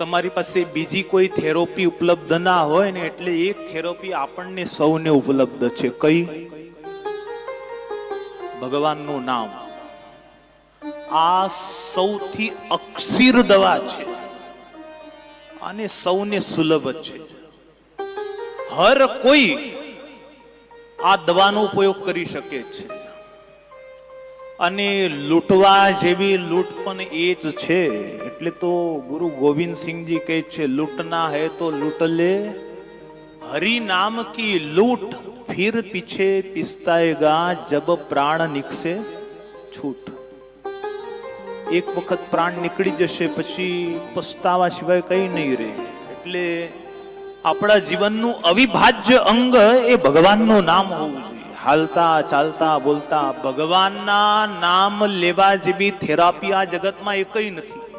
તમારી પાસે બીજી કોઈ થેરોપી ઉપલબ્ધ ના હોય ને એટલે એક થેરોપી આપણને સૌને ઉપલબ્ધ છે. કઈ? ભગવાનનું નામ. આ સૌથી અક્ષીર દવા છે. અને સૌને સુલભ છે. હર કોઈ આ દવાનો ઉપયોગ કરી શકે છે. અને લૂંટવા જેવી લૂંટ પણ એ જ છે. એટલે તો ગુરુ ગોવિંદ સિંહજી કહે છે, લૂંટના હે તો લૂંટ લે. હરિ નામ કી લૂંટ, ફિર પીછે પિસ્તાએગા જબ પ્રાણ નિકસે છૂટ. એક વખત પ્રાણ નીકળી જશે, પછી પસ્તાવા સિવાય કઈ નહીં રહે. એટલે આપણા જીવનનું અવિભાજ્ય અંગ એ ભગવાનનું નામ હોવું જોઈએ. હાલતા ચાલતા બોલતા ભગવાનના નામ લેવા જેવી થેરાપી આ જગતમાં એકઈ નથી.